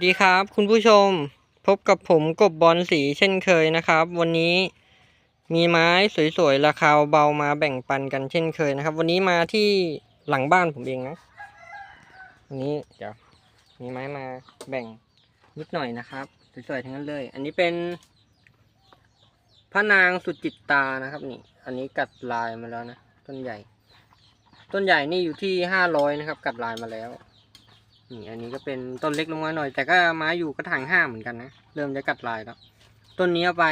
สดีครับ คุณผู้ชมพบกับผมกบบอลสีเช่นเคยนะครับ วันนี้มีไม้สวยๆ ราคาเบามาแบ่งปันกันเช่นเคยนะครับ วันนี้มาที่หลังบ้านผมเองนะวันนี้เดี๋ยวมีไม้มาแบ่งนิดหน่อยนะครับ สวยๆทั้งนั้นเลย อันนี้เป็นพระนางสุจิตตานะครับนี่ อันนี้กัดลายมาแล้วนะต้นใหญ่ ต้นใหญ่นี่อยู่ที่ห้าร้อยนะครับ กัดลายมาแล้ว นี่อันนี้ก็เป็นต้นเล็กลงมาหน่อย แต่ก็ไม้อยู่กระถางห้าเหมือนกันนะเริ่มจะกัดลายแล้วต้นนี้เอาไป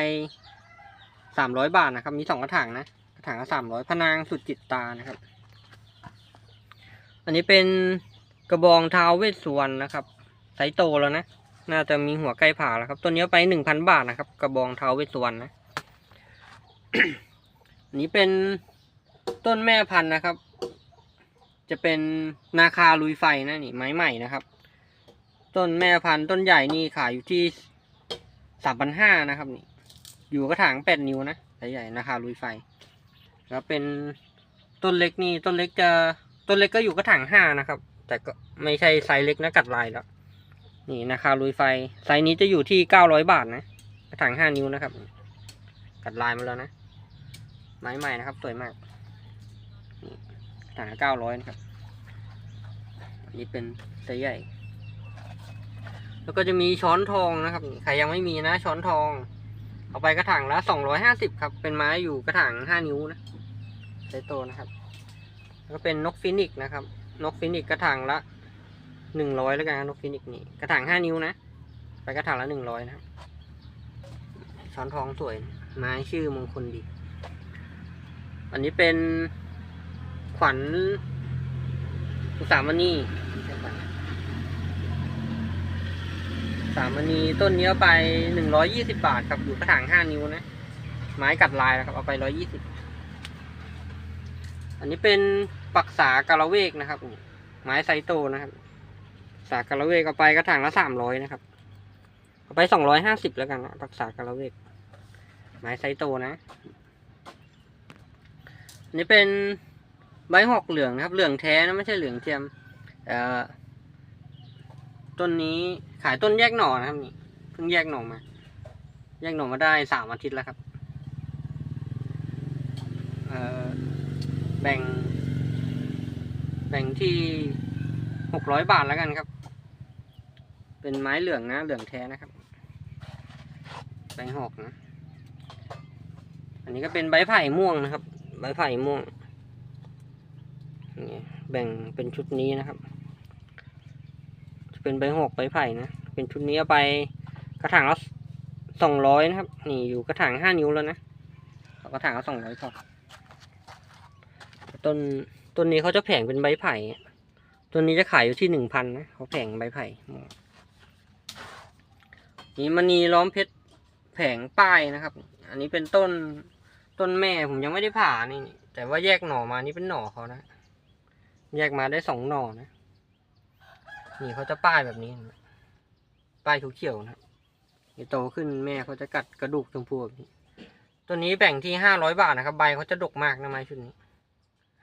สามร้อยบาทนะครับ มีสองกระถางนะกระถางละสามร้อยพนางสุดจิตตานะครับ อันนี้เป็นกระบองเท้าเวสสุวรรณนะครับไซส์โตแล้วนะน่าจะมีหัวใกล้ผ่าแล้วครับต้นนี้ไปหนึ่งพันบาทนะครับ กระบองเท้าเวสสุวรรณนะอันนี้เป็นต้นแม่พันธุ์นะครับ จะเป็นนาคาลุยไฟนะนี่ไม้ใหม่นะครับ ต้นแม่พันธุ์ต้นใหญ่นี่ขายอยู่ที่สามพันห้านะครับนี่ อยู่กระถางแปดนิ้วนะใหญ่ๆนาคาลุยไฟ แล้วเป็นต้นเล็กนี่ต้นเล็กจะต้นเล็กก็อยู่กระถางห้านะครับ แต่ก็ไม่ใช่ไซส์เล็กนะกัดลายแล้ว นี่นาคาลุยไฟไซส์นี้จะอยู่ที่เก้าร้อยบาทนะกระถางห้านิ้วนะครับ กัดลายมาแล้วนะไม้ใหม่นะครับสวยมาก ถังละเก้าร้อยนะครับ อันนี้เป็นไซส์ใหญ่ แล้วก็จะมีช้อนทองนะครับ ใครยังไม่มีนะ ช้อนทอง เอาไปกระถางละสองร้อยห้าสิบครับ เป็นไม้อยู่กระถางห้านิ้วนะไซส์โตนะครับ แล้วก็เป็นนกฟินิกนะครับ นกฟินิกกระถางละหนึ่งร้อยแล้วกันนกฟินิกนี่ กระถางห้านิ้วนะ ไปกระถางละหนึ่งร้อยนะครับ ช้อนทองสวย ไม้ชื่อมงคลดี อันนี้เป็น ขวัญอุสามณีสามณีต้นนี้อไปหนึ่งร้อยยี่สิบาทครับอยู่กระถางห้านิ้วนะ ไม้กัดลายนะครับ เอาไปร้อยี่สิบอันนี้เป็นปักษากาละเวกนะครับ ไม้ไซโตนะครับ สากาละเวกเอาไปกระถางละสามร้อยนะครับ เอาไปสองร้อยห้าสิบแล้วกันนะปักษากาละเวก ไม้ไซโตนะ อันนี้เป็น ใบหอกเหลืองนะครับ เหลืองแท้นะไม่ใช่เหลืองเทียมต้นนี้ขายต้นแยกหน่อนะครับนี่เพิ่งแยกหน่อมา แยกหน่อมาได้สามอาทิตย์แล้วครับแบ่ง แบ่งที่หกร้อยบาทแล้วกันครับ เป็นไม้เหลืองนะ เหลืองแท้นะครับใบหอกนะ อันนี้ก็เป็นใบไผ่ม่วงนะครับ ใบไผ่ม่วง แบ่งเป็นชุดนี้นะครับ จะเป็นใบหกใบไผ่นะ เป็นชุดนี้เอาไปกระถางละสองร้อยนะครับ นี่อยู่กระถางห้านิ้วแล้วนะกระถางละสองร้อยพอต้นต้นนี้เขาจะแผงเป็นใบไผ่ต้นนี้จะขายอยู่ที่หนึ่งพันนะเขาแผงใบไผ่นี่มันนีล้อมเพชรแผงป้ายนะครับ อันนี้เป็นต้นต้นแม่ผมยังไม่ได้ผ่านี่ แต่ว่าแยกหน่อมานี่เป็นหน่อเขานะ แยกมาได้สองหน่อนะ นี่เขาจะป้ายแบบนี้นะป้ายเขียวๆนะนี่โตขึ้นแม่เขาจะกัดกระดูกชมพูแบบนี้ ตัวนี้แบ่งที่ห้าร้อยบาทนะครับ ใบเขาจะดกมากนะไม้ชุดนี้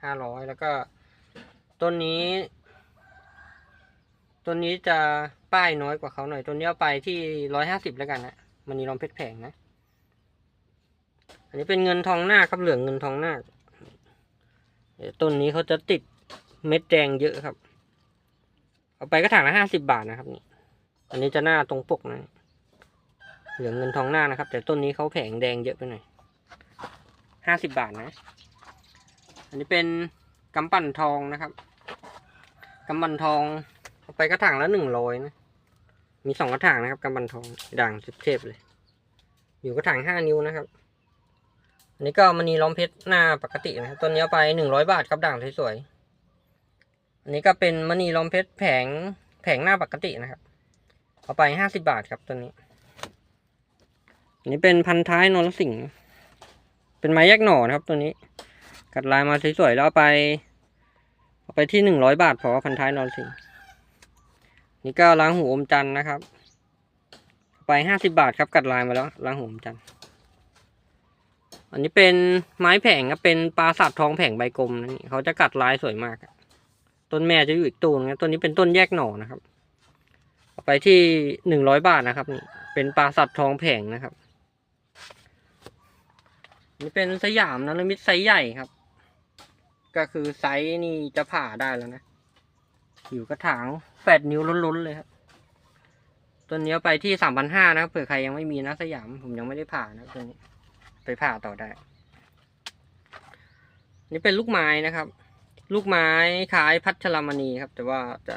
ห้าร้อยแล้วก็ต้นนี้ต้นนี้จะป้ายน้อยกว่าเขาหน่อยต้นนี้เอาไปที่ร้อยห้าสิบแล้วกันนะมันนี่ลองเพชรแผงนะ อันนี้เป็นเงินทองหน้าครับเหลืองเงินทองหน้าต้นนี้เขาจะติด เม็ดแดงเยอะครับ เอาไปกระถางละห้าสิบาทนะครับนี่ อันนี้จะหน้าตรงปกนะ เหลืองเงินทองหน้านะครับ แต่ต้นนี้เขาแผงแดงเยอะไปหน่อยห้าสิบบาทนะ อันนี้เป็นกำปั่นทองนะครับกำปั่นทอง เอาไปกระถางละหนึ่งร้อยนะ มีสองกระถางนะครับกำปั่นทอง ด่างเทพเลย อยู่กระถางห้านิ้วนะครับอันนี้ก็มณีล้อมเพชรหน้าปกตินะครับ ต้นนี้เอาไปหนึ่งร้อยบาทครับด่างสวยๆ อันนี้ก็เป็นมณีล้อมเพชรแผงแผงหน้าปกตินะครับ เอาไปห้าสิบาทครับตัวนี้ อันนี้เป็นพันท้ายนรสิงห์เป็นไม้แยกหน่อนะครับตัวนี้ กัดลายมาสวยๆแล้วเอาไปเอาไปที่หนึ่งร้อยบาทพอพันท้ายนรสิงห์นี่ก็ล้างหูอมจันนะครับเอาไปห้าสิบาทครับกัดลายมาแล้วล้างหูอมจันอันนี้เป็นไม้แผงครับเป็นปลาสับทองแผงใบกลมนะนี่เขาจะกัดลายสวยมากอะ ต้นแม่จะอยู่อีกต้นนะต้นนี้เป็นต้นแยกหน่อนะครับไปที่หนึ่งร้อยบาทนะครับนี่เป็นปลาสัตว์ทองแผงนะครับ นี่เป็นสยามนะมิตไซส์ใหญ่ครับ ก็คือไซส์นี่จะผ่าได้แล้วนะ อยู่กระถางแปดนิ้วล้นๆเลยครับตัวนี้ไปที่สามพันห้านะเผื่อใครยังไม่มีนะสยาม ผมยังไม่ได้ผ่านะตัวนี้ ไปผ่าต่อได้ นี่เป็นลูกไม้นะครับ ลูกไม้คล้ายพัชรมณีครับ แต่ว่าจะ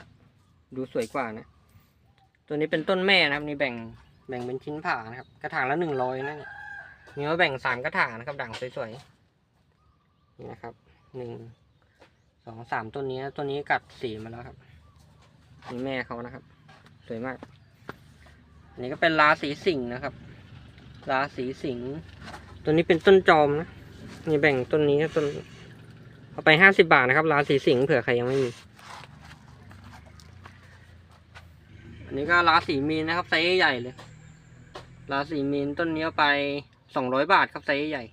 ดูสวยกว่านะ ตัวนี้เป็นต้นแม่นะครับ นี่แบ่งแบ่งเป็นชิ้นผ่านะครับ กระถางละหนึ่งร้อยนะเนี่ยมีว่าแบ่งสามกระถางนะครับ ด่างสวยๆนี่นะครับหนึ่งสองสามต้นนี้นะต้นนี้กัดสีมาแล้วครับนี่แม่เขานะครับ สวยมาก อันนี้ก็เป็นราศีสิงห์นะครับ ราศีสิงห์ตัวนี้เป็นต้นจอมนะนี่แบ่งต้นนี้ต้น เอาไปห้าสิบาทนะครับราศีสิงห์เผื่อใครยังไม่มีอันนี้ก็ราศีมีนนะครับไซส์ใหญ่เลย ราศีมีนต้นนี้เอาไปสองร้อยบาทครับไซส์ใหญ่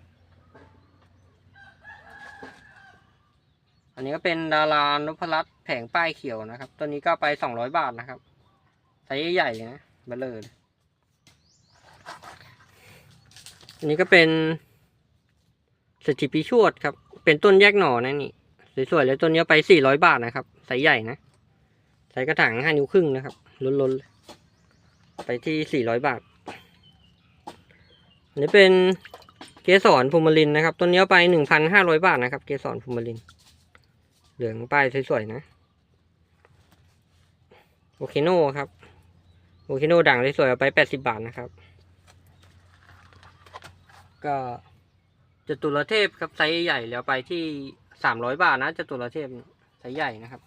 อันนี้ก็เป็นดารานพรัตนแผงป้ายเขียวนะครับต้นนี้ก็ไปสองร้อยบาทนะครับไซส์ใหญ่เลยนะเบลเลอร์เลยอันนี้ก็เป็นสจิปิชวดครับ เป็นต้นแยกหน่อนะนี่สวยๆเลยต้นนี้ไปสี่ร้อยบาทนะครับไซส์ใหญ่นะใส่กระถางห้านิ้วครึ่งนะครับล้นๆไปที่สี่ร้อยบาทอันนี้เป็นเกสรภูมิลินนะครับต้นนี้ไปหนึ่งพันห้าร้อยบาทนะครับ เกสรภูมิลิน เหลืองป้ายสวยๆนะโอเคโน่ครับโอเคโน่ด่างสวยๆเอาไปแปดสิบาทนะครับ ก็ จตุรเทพครับไซส์ใหญ่แล้วไปที่สามร้อยบาทนะจตุรเทพไซส์ใหญ่นะครับ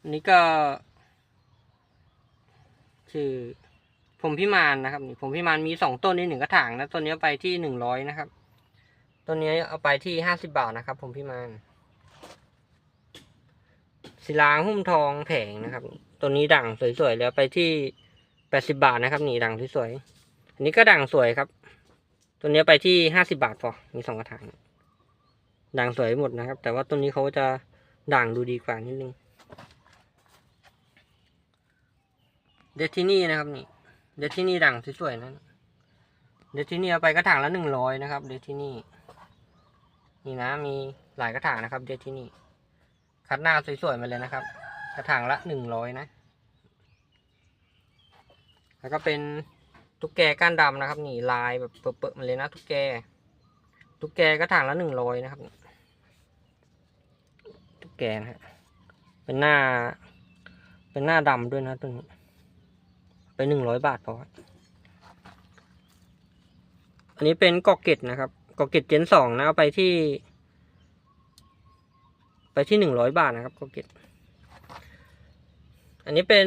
อันนี้ก็ชื่อผมพิมานนะครับนี่ผมพิมานมีสองต้นนี่หนึ่งกระถางนะต้นนี้ไปที่หนึ่งร้อยนะครับต้นนี้เอาไปที่ห้าสิบาทนะครับ ผมพิมานศิลาหุ้มทองแผงนะครับตัวนี้ด่างสวยๆแล้วไปที่แปดสิบาทนะครับ นี่ด่างสวยๆอันนี้ก็ด่างสวยครับ ตัวนี้ไปที่ห้าสิบาทพอ มีสองกระถาง ด่างสวยหมดนะครับ แต่ว่าต้นนี้เขาจะด่างดูดีกว่านิดนึง เดทที่นี่นะครับนี่ เดทที่นี่ดังสวยๆนั้น เดทที่นี่เอาไปกระถางละหนึ่งร้อยนะครับ เดทที่นี่ นี่นะมีหลายกระถางนะครับ เดทที่นี่ คัดหน้าสวยๆมาเลยนะครับ กระถางละหนึ่งร้อยนะ แล้วก็เป็น ตุ๊กแกก้านดำนะครับนี่ลายแบบเปิดๆมาเลยนะตุ๊กแก ตุ๊กแกกระถางละหนึ่งร้อยนะครับ ตุ๊กแกนะฮะเป็นหน้า เป็นหน้าดำด้วยนะตัวนี้ไปหนึ่งร้อยบาทพออันนี้เป็นกอกเก็ตนะครับกอกเก็ตเจนสองนะเอาไปที่ ไปที่หนึ่งร้อยบาทนะครับกอกเก็ตอันนี้เป็น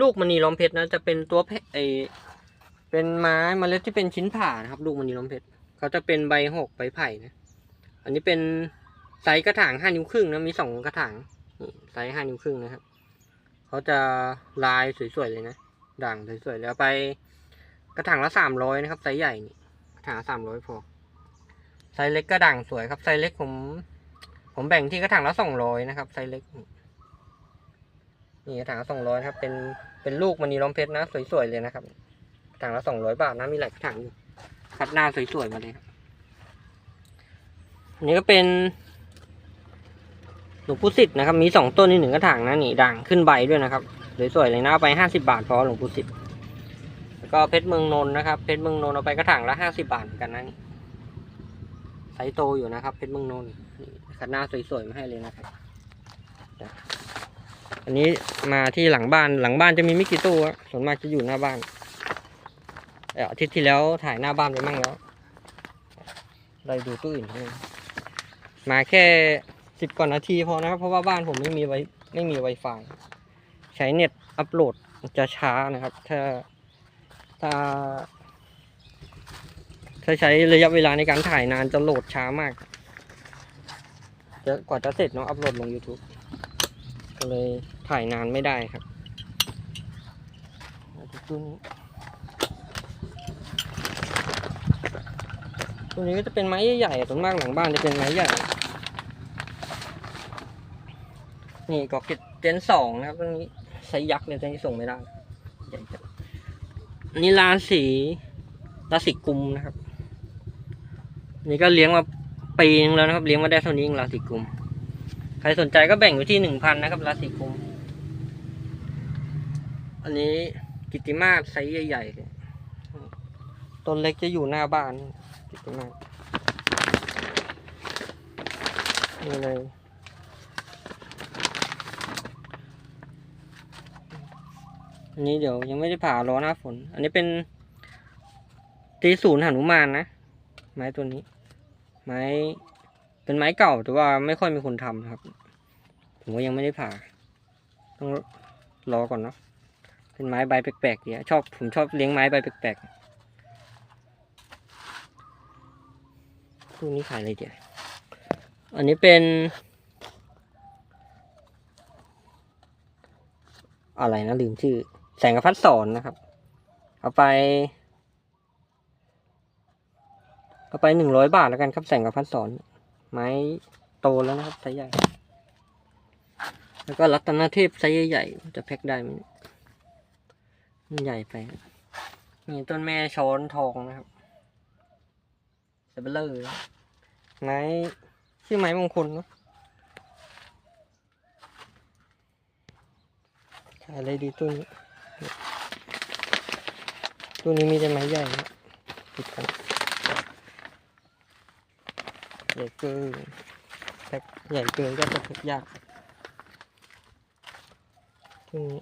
ลูกมณีล้อมเพชรนะจะเป็นตัวเพไอ เป็นไม้เมล็ดที่เป็นชิ้นผ่านะครับลูกมณีล้อมเพชรเขาจะเป็นใบหกใบไผ่นะ อันนี้เป็นไซส์กระถางห้านิ้วครึ่งนะมีสองกระถางนี่ไซส์ห้านิ้วครึ่งนะครับเขาจะลายสวยๆเลยนะ ด่างสวยๆแล้วไปกระถางละสามร้อยนะครับไซส์ใหญ่นี่กระถางสามร้อยพอไซส์เล็กก็ด่างสวยครับไซส์เล็กผม ผมแบ่งที่กระถางละสองร้อยนะครับไซส์เล็กนี่กระถางสองร้อยครับ เป็นเป็นลูกมณีล้อมเพชรนะ สวยๆเลยนะครับ ถางละสองร้อยบาทนะมีหลายกระถางอยู่คัดหน้าสวยๆมาเลยครับอันนี้ก็เป็นหลวงปู่สิทธิ์นะครับ มีสองต้นนี่หนึ่งกระถางนะนี่ด่างขึ้นใบด้วยนะครับสวยๆเลยนะเอาไปห้าสิบาทพอหลวงปู่สิบแล้วก็เพชรเมืองนนท์นะครับเพชรเมืองนนท์เอาไปกระถางละห้าสิบาทเหมือนกันนะนี่ไซส์โตอยู่นะครับเพชรเมืองนนท์คัดหน้าสวยๆมาให้เลยนะครับอันนี้มาที่หลังบ้านหลังบ้านจะมีไม่กี่ตู้ส่วนมากจะอยู่หน้าบ้าน อ่ออาทิตย์ที่แล้วถ่ายหน้าบ้านไปมั่งแล้วเราดูตู้อื่นมาแค่สิบกว่านาทีพอนะครับ เพราะว่าบ้านผมไม่มีไวไม่มี Wi-Fi ใช้เน็ตอัปโหลดจะช้านะครับ ถ้าถ้าถ้าใช้ระยะเวลาในการถ่ายนานจะโหลดช้ามากจะกว่าจะเสร็จเนาะอัปโหลดลง YouTube ก็เลยถ่ายนานไม่ได้ครับตัวนี้ ตัวนี้ก็จะเป็นไม้ใหญ่ๆส่วนมากหลังบ้านจะเป็นไม้ใหญ่ นี่ก็เก็ตเจนสองนะครับตรงนี้ไซยักษ์เนี่ยตัวนี้ส่งไม่ได้ใหญ่จัดอันนี่ราศีราศีกุมนะครับ นี่ก็เลี้ยงมาปีนึงแล้วนะครับ เลี้ยงมาได้เท่านี้เองราศีกุม ใครสนใจก็แบ่งไว้ที่หนึ่งพันนะครับราศีกุม อันนี้กิติมาศไซส์ใหญ่ๆเลยต้นเล็กจะอยู่หน้าบ้าน กิตติมาศนี่เลยอันนี้เดี๋ยวยังไม่ได้ผ่ารอหน้าฝน อันนี้เป็นตีศูนย์หนุมานนะ ไม้ตัวนี้ ไม้เป็นไม้เก่าแต่ว่าไม่ค่อยมีคนทำครับ ผมก็ยังไม่ได้ผ่า ต้องรอก่อนเนาะเป็นไม้ใบแปลกๆเนี่ยชอบผมชอบเลี้ยงไม้ใบแปลกๆ ตัวนี้ขายอะไรเดี๋ยวอันนี้เป็นอะไรนะลืมชื่อ แสงกระพัดสอนนะครับ เอาไป เอาไปหนึ่งร้อยบาทแล้วกันครับแสงกระพัดสอน ไม้โตแล้วนะครับไซส์ใหญ่ แล้วก็รัตนเทพไซส์ใหญ่ๆจะแพ็คได้ไหมมันใหญ่ไปนี่ต้นแม่ช้อนทองนะครับ เซเบลเลอร์ไม้ชื่อไม้มงคลเนาะขายอะไรดีตัวนี้ตัวนี้มีแต่ไม้ใหญ่นะติดกันใหญ่เกินแพ็คใหญ่เกินก็จะแพ็คยากตัวนี้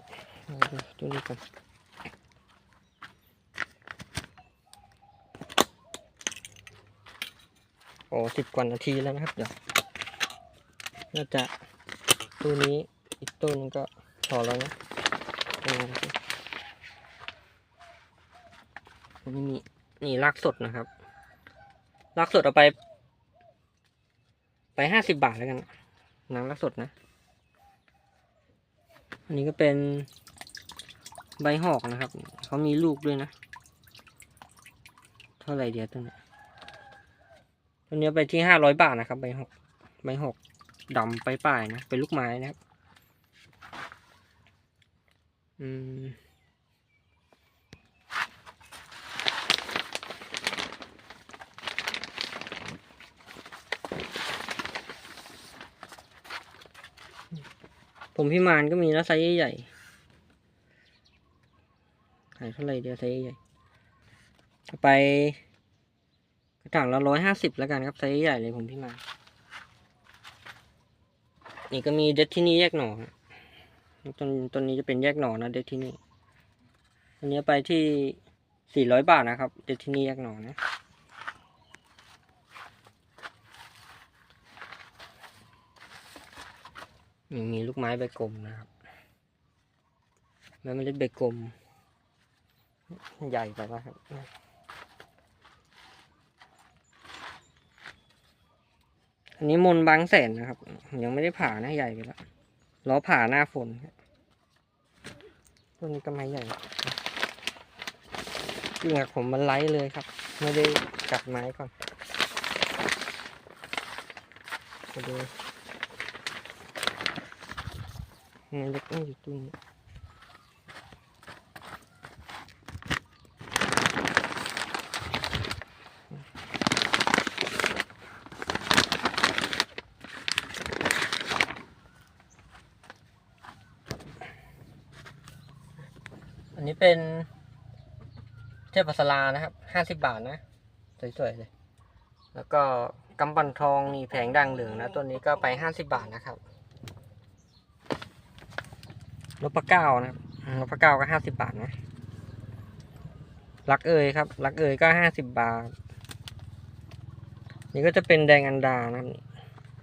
ดูตัวนี้กัน โอ้สิบกว่านาทีแล้วนะครับ เดี๋ยวน่าจะตัวนี้อีกตัวหนึงก็พอแล้วนะอันนี้มีนี่รากสดนะครับรากสดเอาไป ไปห้าสิบบาทแล้วกันนังรากสดนะ อันนี้ก็เป็นใบหอกนะครับเขามีลูกด้วยนะ เท่าไหร่เดียวตัวนี้ ตัวนี้ไปที่ห้าร้อยบาทนะครับใบหกใบหกดำไปป่ายนะเป็นลูกไม้นะครับอืมผมพิมานก็มีนะไซส์ใหญ่ขายเท่าไหร่เดียวไซส์ใหญ่ไป ถางละร้อยห้าสิบแล้วกันครับไซส์ใหญ่เลยผมพิมา นี่ก็มีเดทที่นี่แยกหน่อต้นต้นนี้จะเป็นแยกหน่อนะเดทินี่อันนี้ไปที่สี่ร้อยบาทนะครับเดทินี่แยกหน่อนะมีมีลูกไม้ใบกลมนะครับแล้วเมล็ดใบกลม ใหญ่ไปแล้วครับ อันนี้มนบางแสนนะครับ ยังไม่ได้ผ่านะใหญ่ไปแล้วล้อผ่าหน้าฝนต้นนี้ก็ไมใหญ่จริงอะผมมันไล่เลยครับ ไม่ได้กัดไม้ก่อนมาดูไม้เล็กไม่อยู่ตรงนี้ เป็นเทพสลานะครับห้าสิบบาทนะ สวยๆเลย แล้วก็กำปั่นทองนี่แผงดังเหลืองนะตัวนี้ก็ไปห้าสิบบาทนะครับนพเก้านะครับนพเก้าก็ห้าสิบบาทนะรักเอยครับรักเอยก็ห้าสิบบาท นี่ก็จะเป็นแดงอันดานะครับ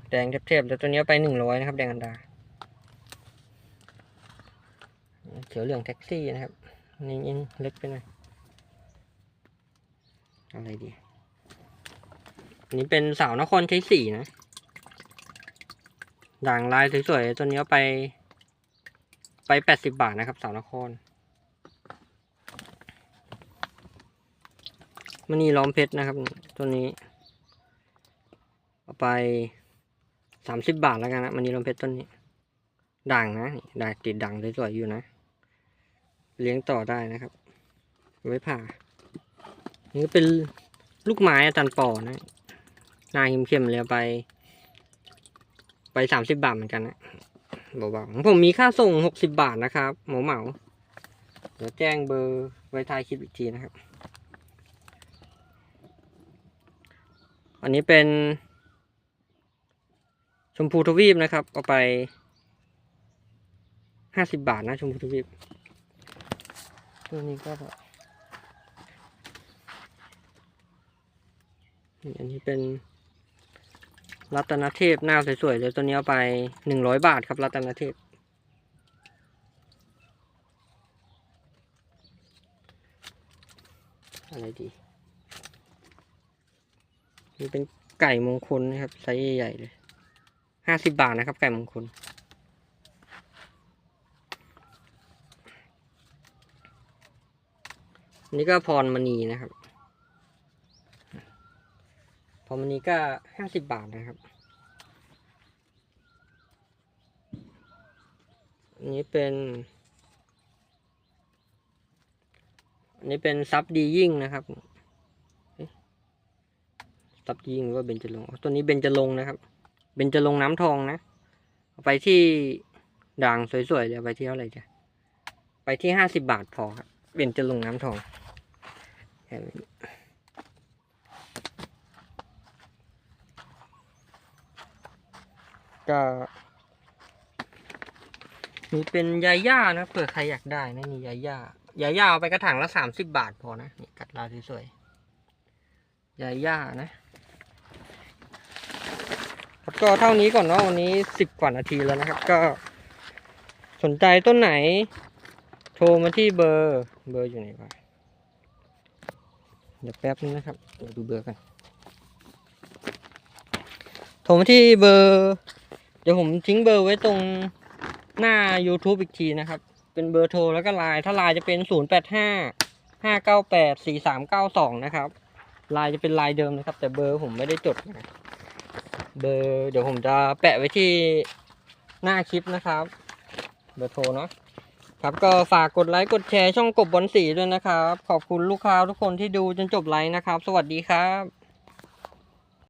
แดงเทพๆแล้วตัวนี้ไปหนึ่งร้อยนะครับ แดงอันดาเขียวเหลืองแท็กซี่นะครับ นี่ยังเล็กไปหน่อยอะไรดีอันนี้เป็นสาวนครชัยศรีนะ ด่างลายสวยๆ ตัวนี้เอาไป ไปแปดสิบบาทนะครับ สาวนครมณีล้อมเพชรนะครับ ตัวนี้ เอาไปสามสิบบาทแล้วกันนะมณีล้อมเพชรต้นนี้ ด่างนะนี่ด่างติดด่างสวยๆอยู่นะ เลี้ยงต่อได้นะครับ ไว้ผ่า นี่ก็เป็นลูกไม้อาจารย์ปอนะหน้าเข้มๆเลยไป ไปสามสิบบาทเหมือนกันนะเบาๆผมมีค่าส่งหกสิบาทนะครับ เหมาเหมาเดี๋ยวแจ้งเบอร์ไว้ท้ายคลิปอีกทีนะครับ อันนี้เป็น ชมพูทวีปนะครับ เอาไปห้าสิบบาทนะชมพูทวีป ตัวนี้ก็แบบนี่อันนี้เป็นรัตนเทพหน้าสวยๆเลยตัวนี้เอาไปหนึ่งร้อยบาทครับรัตนเทพอะไรดีนี่เป็นไก่มงคลนะครับไซส์ใหญ่ๆเลยห้าสิบบาทนะครับไก่มงคล นนี้ก็พรมณีนะครับ พรมณีก็ห้าสิบบาทนะครับ อันนี้เป็นอันนี้เป็นซับดียิ่งนะครับซับดียิ่งหรือว่าเบญจรงตัวนี้เบญจรงนะครับเบญจรงน้ำทองนะไปที่ด่างสวยๆเลยไปที่เท่าไหร่จ้ะไปที่ห้าสิบบาทพอครับ เบญจรงน้ำทองแค่นี้ก็มีเป็นยาย่านะเผื่อใครอยากได้นะนี่ยาย่ายาย่าเอาไปกระถางละสามสิบบาทพอนะนี่กัดลายสวยๆยาย่านะครับก็เท่านี้ก่อนเนาะวันนี้สิบกว่านาทีแล้วนะครับ ก็สนใจต้นไหน โทรมาที่เบอร์ เบอร์อยู่ไหนวะเดี๋ยวแป๊บนึงนะครับ เดี๋ยวดูเบอร์กัน โทรมาที่เบอร์ เดี๋ยวผมทิ้งเบอร์ไว้ตรงหน้า YouTube อีกทีนะครับ เป็นเบอร์โทรแล้วก็ไลน์ ถ้าไลน์จะเป็น 0 8 5 5 9 8 4 3 9 2 นะครับไลน์จะเป็นไลน์เดิมนะครับ แต่เบอร์ผมไม่ได้จดนะเบอร์เดี๋ยวผมจะแปะไว้ที่หน้าคลิปนะครับ เบอร์โทรเนาะ ครับก็ฝากกดไลค์กดแชร์ช่องกบบอลสีด้วยนะครับ ขอบคุณลูกค้าทุกคนที่ดูจนจบไลค์นะครับ สวัสดีครับ